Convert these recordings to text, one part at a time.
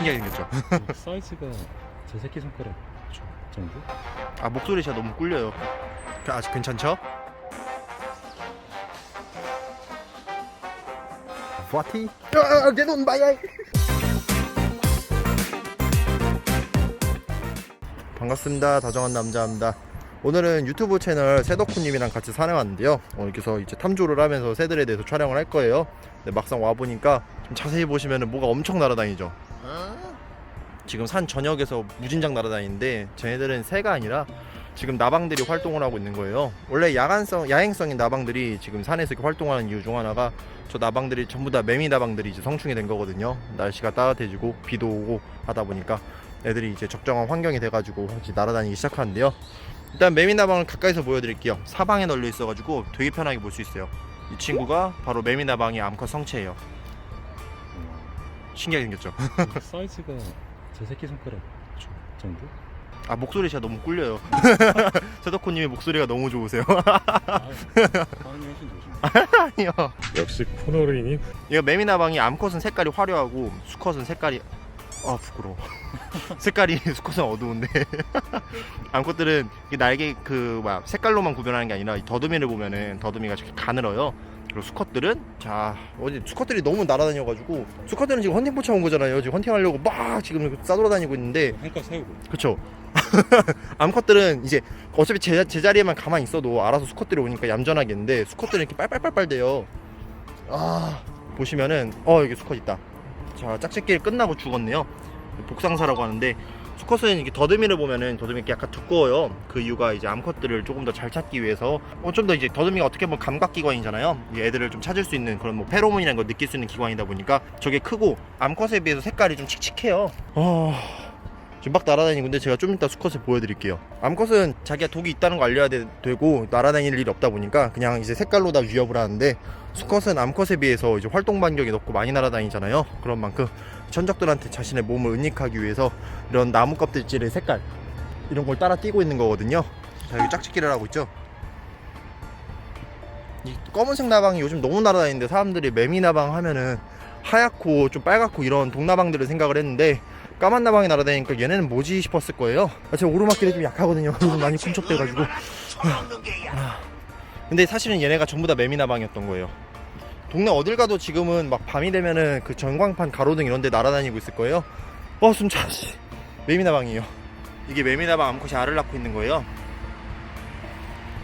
신기하게 생겼죠. 사이즈가 제 새끼 손가락 정도? 아 목소리 진짜 너무 꿀려요. 그, 아직 괜찮죠? 파티? 아, 내돈 마야. 반갑습니다. 다정한 남자입니다. 오늘은 유튜브 채널 새덕후님이랑 같이 산에 왔는데요. 오늘 그래서 이제 탐조를 하면서 새들에 대해서 촬영을 할 거예요. 근데 막상 와 보니까 좀 자세히 보시면은 뭐가 엄청 날아다니죠. 지금 산 전역에서 무진장 날아다니는데 쟤네들은 새가 아니라 지금 나방들이 활동을 하고 있는 거예요. 원래 야간성, 야행성인 나방들이 지금 산에서 이렇게 활동하는 이유 중 하나가 저 나방들이 전부 다 매미 나방들이 이제 성충이 된 거거든요. 날씨가 따뜻해지고 비도 오고 하다 보니까 애들이 이제 적정한 환경이 돼가지고 이제 날아다니기 시작하는데요. 일단 매미 나방을 가까이서 보여드릴게요. 사방에 널려 있어가지고 되게 편하게 볼 수 있어요. 이 친구가 바로 매미 나방의 암컷 성체예요. 신기하게 생겼죠? 사이즈가 제 새끼 손가락 정도? 아 목소리 진짜 너무 꿀려요. 세덕코님의 목소리가 너무 좋으세요. 아, 훨씬 아니요. 역시 코너링이 이거 매미나방이 암컷은 색깔이 화려하고 수컷은 색깔이 아 부끄러워. 색깔이 수컷은 어두운데 암컷들은 이 날개 그 막 색깔로만 구별하는 게 아니라 이 더듬이를 보면은 더듬이가 저렇게 가늘어요. 그리고 수컷들은 자 어제 수컷들이 너무 날아다녀가지고 수컷들은 지금 헌팅 포차 온 거잖아요. 지금 헌팅하려고 막 지금 싸돌아다니고 있는데 한껏 세우고 그쵸. 암컷들은 이제 어차피 제, 제자리에만 가만히 있어도 알아서 수컷들이 오니까 얌전하겠는데 수컷들은 이렇게 빨빨빨빨 돼요. 아 보시면은 어 여기 수컷 있다. 자 짝짓기를 끝나고 죽었네요. 복상사라고 하는데 수컷은 이렇게 더듬이를 보면은 더듬이 약간 두꺼워요. 그 이유가 이제 암컷들을 조금 더 잘 찾기 위해서 어, 좀 더 이제 더듬이가 어떻게 보면 감각기관이잖아요. 이 애들을 좀 찾을 수 있는 그런 뭐 페로몬이라는 걸 느낄 수 있는 기관이다 보니까 저게 크고 암컷에 비해서 색깔이 좀 칙칙해요. 어... 지금 막 날아다니고 근데 제가 좀 이따 수컷을 보여드릴게요. 암컷은 자기가 독이 있다는 거 알려야 되, 고 날아다닐 일이 없다 보니까 그냥 이제 색깔로 다 위협을 하는데 수컷은 암컷에 비해서 이제 활동 반경이 높고 많이 날아다니잖아요. 그런 만큼 천적들한테 자신의 몸을 은닉하기 위해서 이런 나무 껍질질의 색깔 이런 걸 따라 뛰고 있는 거거든요. 자 여기 짝짓기를 하고 있죠. 이 검은색 나방이 요즘 너무 날아다니는데 사람들이 매미 나방 하면은 하얗고 좀 빨갛고 이런 동나방들을 생각을 했는데 까만 나방이 날아다니니까 얘네는 뭐지 싶었을 거예요. 아, 제가 오르막길이 좀 약하거든요. 그래서 많이 꿈쩍대가지고. 아, 근데 사실은 얘네가 전부 다 매미 나방이었던 거예요. 동네 어딜 가도 지금은 막 밤이 되면은 그 전광판 가로등 이런 데 날아다니고 있을 거예요. 어, 숨 차. 씨. 매미 나방이에요. 이게 매미 나방 암컷이 알을 낳고 있는 거예요.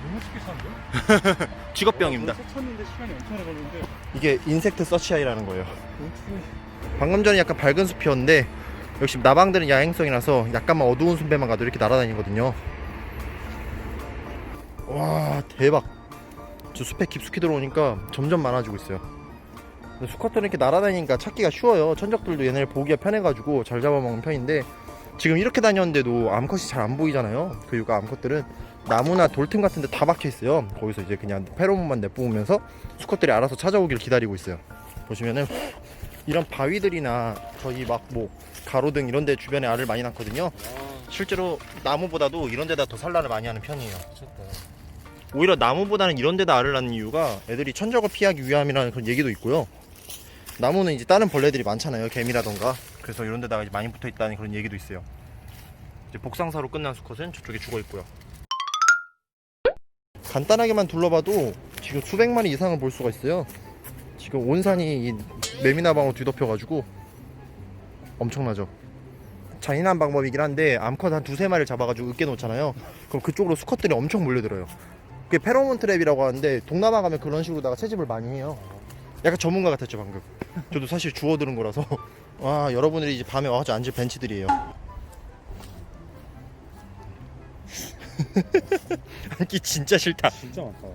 너무 쉽게 사는데? 직업병입니다. 벌써 쳤는데 시간이 엄청 오래 걸리는데 이게 인섹트 서치아이라는 거예요. 방금 전에 약간 밝은 숲이었는데 역시 나방들은 야행성이라서 약간만 어두운 숲에만 가도 이렇게 날아다니거든요. 와 대박. 저 숲에 깊숙이 들어오니까 점점 많아지고 있어요. 수컷들은 이렇게 날아다니니까 찾기가 쉬워요. 천적들도 얘네를 보기가 편해가지고 잘 잡아먹는 편인데 지금 이렇게 다녔는데도 암컷이 잘 안 보이잖아요. 그 이유가 암컷들은 나무나 돌틈 같은 데 다 박혀 있어요. 거기서 이제 그냥 페로몬만 내뿜으면서 수컷들이 알아서 찾아오길 기다리고 있어요. 보시면은 이런 바위들이나 저희 막뭐 가로등 이런 데 주변에 알을 많이 낳거든요. 실제로 나무보다도 이런 데다 더 산란을 많이 하는 편이에요. 오히려 나무보다는 이런 데다 알을 낳는 이유가 애들이 천적을 피하기 위함이라는 그런 얘기도 있고요. 나무는 이제 다른 벌레들이 많잖아요. 개미라던가. 그래서 이런 데다가 이제 많이 붙어 있다는 그런 얘기도 있어요. 이제 복상사로 끝난 수컷은 저쪽에 죽어 있고요. 간단하게만 둘러봐도 지금 수백 마리 이상을 볼 수가 있어요. 지금 온 산이 이 매미나방으로 뒤덮여가지고 엄청나죠. 잔인한 방법이긴 한데 암컷 한 두세 마리를 잡아가지고 으깨 놓잖아요. 그럼 그쪽으로 수컷들이 엄청 몰려들어요. 그게 페로몬 트랩이라고 하는데 동남아 가면 그런 식으로다가 채집을 많이 해요. 약간 전문가 같았죠 방금. 저도 사실 주워 들은 거라서. 와 여러분들이 이제 밤에 와가지고 앉을 벤치들이에요. 앉기 진짜 싫다. 진짜 많다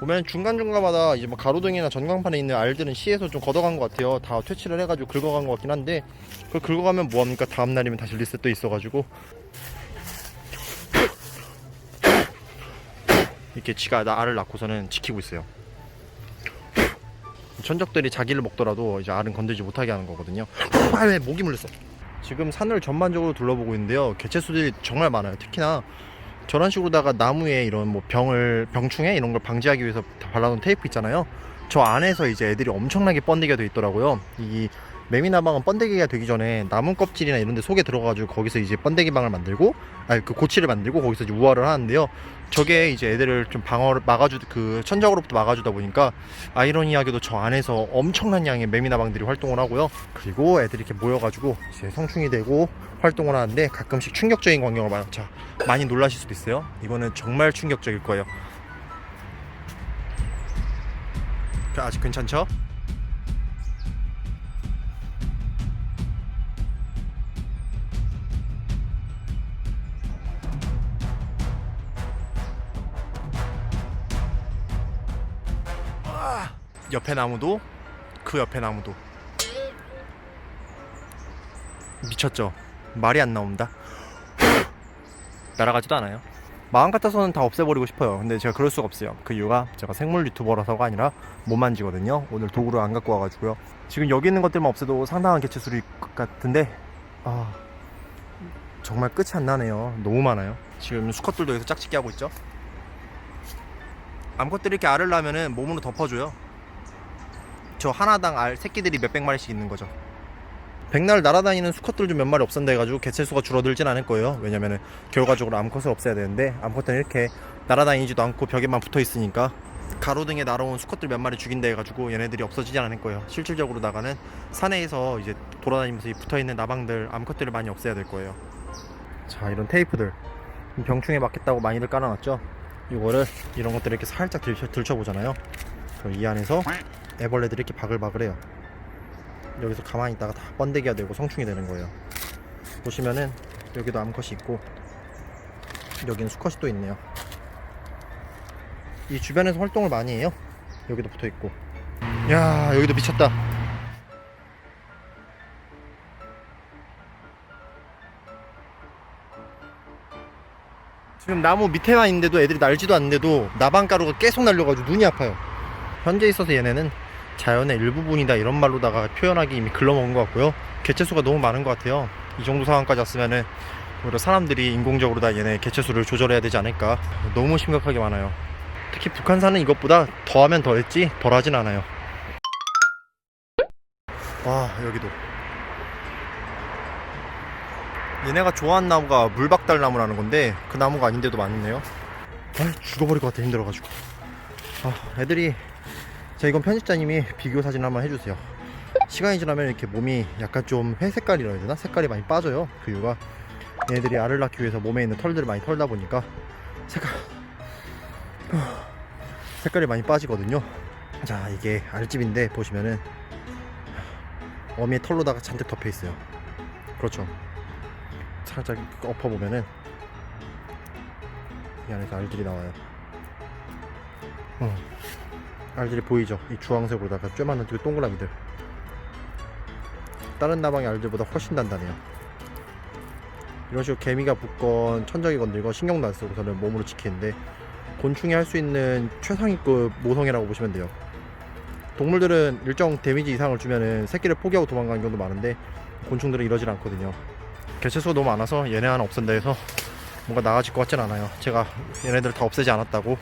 보면 중간중간마다 이제 뭐 가로등이나 전광판에 있는 알들은 시에서 좀 걷어간 것 같아요. 다 퇴치를 해가지고 긁어간 것 같긴 한데 그걸 긁어가면 뭐합니까? 다음 날이면 다시 리셋도 있어가지고 이렇게 지가 나 알을 낳고서는 지키고 있어요. 천적들이 자기를 먹더라도 이제 알은 건들지 못하게 하는 거거든요. 아 왜 목이 물렸어? 지금 산을 전반적으로 둘러보고 있는데요. 개체수들이 정말 많아요. 특히나 저런 식으로다가 나무에 이런 뭐 병을 병충해 이런 걸 방지하기 위해서 발라놓은 테이프 있잖아요. 저 안에서 이제 애들이 엄청나게 번데기가 돼 있더라고요. 이 매미나방은 번데기가 되기 전에 나무 껍질이나 이런 데 속에 들어가가지고 거기서 이제 번데기 방을 만들고 아니 그 고치를 만들고 거기서 이제 우화를 하는데요. 저게 이제 애들을 좀 방어를 막아주 그 천적으로부터 막아주다 보니까 아이러니하게도 저 안에서 엄청난 양의 매미나방들이 활동을 하고요. 그리고 애들이 이렇게 모여가지고 이제 성충이 되고 활동을 하는데 가끔씩 충격적인 광경을 많이, 자, 많이 놀라실 수도 있어요. 이거는 정말 충격적일 거예요. 자, 아직 괜찮죠? 아, 옆에 나무도 그 옆에 나무도 미쳤죠? 말이 안 나옵니다. 날아가지도 않아요. 마음 같아서는 다 없애버리고 싶어요. 근데 제가 그럴 수가 없어요. 그 이유가 제가 생물 유튜버라서가 아니라 못 만지거든요. 오늘 도구를 안 갖고 와가지고요. 지금 여기 있는 것들만 없애도 상당한 개체수일 것 같은데, 아, 정말 끝이 안 나네요. 너무 많아요. 지금 수컷들도 여기서 짝짓기 하고 있죠. 암컷들이 이렇게 알을 낳으면 몸으로 덮어줘요. 저 하나당 알 새끼들이 몇백 마리씩 있는 거죠. 백날 날아다니는 수컷들 좀 몇 마리 없앤다 해가지고 개체수가 줄어들진 않을 거예요. 왜냐면은 결과적으로 암컷을 없애야 되는데 암컷은 이렇게 날아다니지도 않고 벽에만 붙어 있으니까 가로등에 날아온 수컷들 몇 마리 죽인다 해가지고 얘네들이 없어지진 않을 거예요. 실질적으로 나가는 산에서 이제 돌아다니면서 이 붙어 있는 나방들 암컷들을 많이 없애야 될 거예요. 자 이런 테이프들 병충해 맞겠다고 많이들 깔아놨죠. 이거를 이런 것들 이렇게 살짝 들쳐, 들춰보잖아요. 그럼 이 안에서 애벌레들이 이렇게 바글바글해요. 여기서 가만히 있다가 다 번데기가 되고 성충이 되는 거예요. 보시면은 여기도 암컷이 있고 여기는 수컷이 또 있네요. 이 주변에서 활동을 많이 해요. 여기도 붙어 있고. 야 여기도 미쳤다. 지금 나무 밑에만 있는데도 애들이 날지도 않는데도 나방가루가 계속 날려가지고 눈이 아파요. 현재 있어서 얘네는 자연의 일부분이다 이런 말로다가 표현하기 이미 글러먹은 것 같고요. 개체수가 너무 많은 것 같아요. 이 정도 상황까지 왔으면은 오히려 사람들이 인공적으로 다 얘네 개체수를 조절해야 되지 않을까. 너무 심각하게 많아요. 특히 북한산은 이것보다 더하면 더했지 덜하진 않아요. 와 여기도 얘네가 좋아하는 나무가 물박달 나무라는 건데 그 나무가 아닌데도 많네요. 아 죽어버릴 것 같아 힘들어가지고. 아 애들이 자 이건 편집자님이 비교 사진 한번 해주세요 시간이 지나면 이렇게 몸이 약간 좀 회색깔이라 해야 되나? 색깔이 많이 빠져요 그 이유가 얘네들이 알을 낳기 위해서 몸에 있는 털들을 많이 털다 보니까 색깔 색깔이 많이 빠지거든요 자 이게 알집인데 보시면은 어미의 털로다가 잔뜩 덮여 있어요 그렇죠 살짝 엎어보면은 이 안에서 알들이 나와요. 어. 알들이 보이죠? 이 주황색으로다가 쬐만한 그 동그라미들. 다른 나방의 알들보다 훨씬 단단해요. 이런 식으로 개미가 붙건 천적이 건들건 신경도 안 쓰고 저는 몸으로 지키는데 곤충이 할 수 있는 최상위급 모성애라고 보시면 돼요. 동물들은 일정 데미지 이상을 주면은 새끼를 포기하고 도망가는 경우도 많은데 곤충들은 이러질 않거든요 개체수가 너무 많아서 얘네 하나 없앤다 해서 뭔가 나아질 것 같진 않아요. 제가 얘네들 다 없애지 않았다고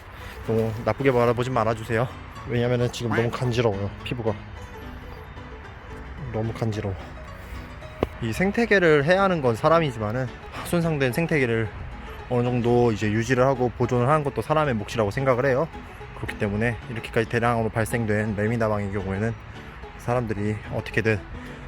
너무 나쁘게 바라보지 말아주세요. 왜냐면은 지금 너무 간지러워요 피부가. 너무 간지러워. 이 생태계를 해야 하는 건 사람이지만은 손상된 생태계를 어느 정도 이제 유지를 하고 보존을 하는 것도 사람의 몫이라고 생각을 해요. 그렇기 때문에 이렇게까지 대량으로 발생된 매미다방의 경우에는 사람들이 어떻게든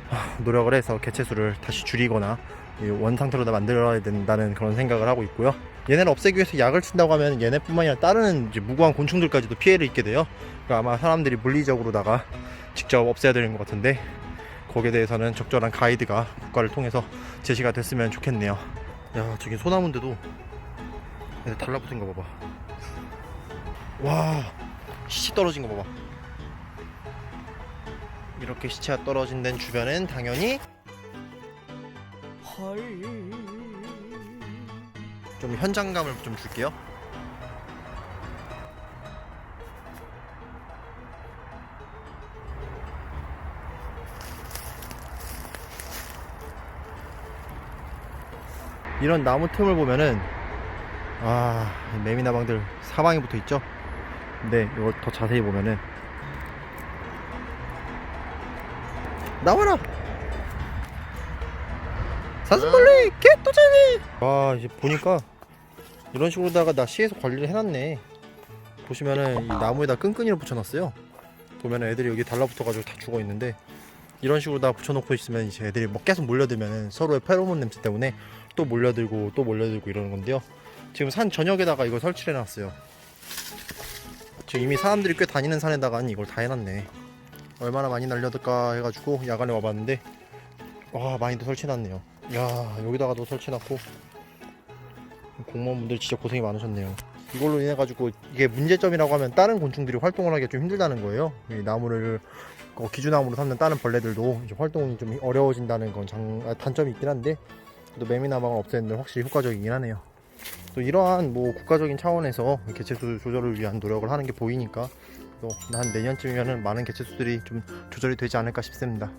하, 노력을 해서 개체수를 다시 줄이거나 이 원상태로 다 만들어야 된다는 그런 생각을 하고 있고요. 얘네를 없애기 위해서 약을 친다고 하면 얘네뿐만 아니라 다른 무고한 곤충들까지도 피해를 입게 돼요. 그러니까 아마 사람들이 물리적으로다가 직접 없애야 되는 것 같은데 거기에 대해서는 적절한 가이드가 국가를 통해서 제시가 됐으면 좋겠네요. 야 저기 소나무인데도 달라붙은 거 봐봐. 와씨 떨어진 거 봐봐. 이렇게 시체가 떨어진 데는 주변엔 당연히 좀 현장감을 좀 줄게요. 이런 나무 틈을 보면은 아 매미나방들 사방에 붙어 있죠. 근데 이걸 더 자세히 보면은 나와라 사슴벌레 개또쟁이 와 이제 보니까 이런 식으로다가 나 시에서 관리를 해놨네. 보시면은 이 나무에다 끈끈이를 붙여놨어요. 보면은 애들이 여기 달라붙어가지고 다 죽어있는데 이런 식으로 다 붙여놓고 있으면 이제 애들이 뭐 계속 몰려들면은 서로의 페로몬 냄새 때문에 또 몰려들고 또 몰려들고 이러는 건데요. 지금 산 전역에다가 이걸 설치를 해놨어요. 지금 이미 사람들이 꽤 다니는 산에다가 이걸 다 해놨네. 얼마나 많이 날려들까 해가지고 야간에 와봤는데 와 많이도 설치해놨네요 야 여기다가도 설치해놨고. 공무원분들 진짜 고생이 많으셨네요. 이걸로 인해 가지고 이게 문제점이라고 하면 다른 곤충들이 활동을 하기가 좀 힘들다는 거예요. 이 나무를 어, 기주나무로 삼는 다른 벌레들도 이제 활동이 좀 어려워진다는 건 장, 아, 단점이 있긴 한데 또 매미나방을 없애는 데 확실히 효과적이긴 하네요. 또 이러한 뭐 국가적인 차원에서 개체수 조절을 위한 노력을 하는 게 보이니까 또 한 내년쯤이면은 많은 개체수들이 좀 조절이 되지 않을까 싶습니다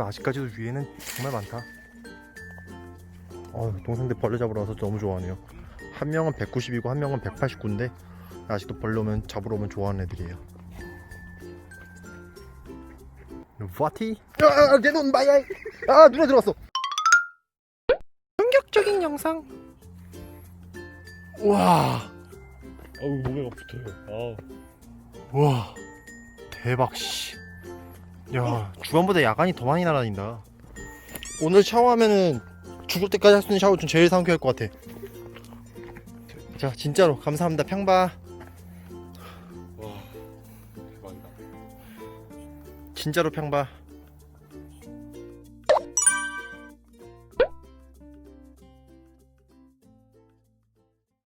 그래도 아직까지도 위에는 정말 많다 어, 동생들 벌레 잡으러 와서 너무 좋아하네요 한 명은 190이고 한 명은 189인데 아직도 벌레 오면 잡으러 오면 좋아하는 애들이에요 와티? 아, 내눈 마야! 아, 눈에 들어왔어. 충격적인 영상. 와, 어우 목에가 붙어요. 아 와, 대박 씨. 야, 주간보다 야간이 더 많이 날아다닌다. 오늘 샤워하면은 죽을 때까지 할 수 있는 샤워 중 제일 상쾌할 것 같아. 자, 진짜로 감사합니다. 평바. 와 대박이다. 진짜로 평바.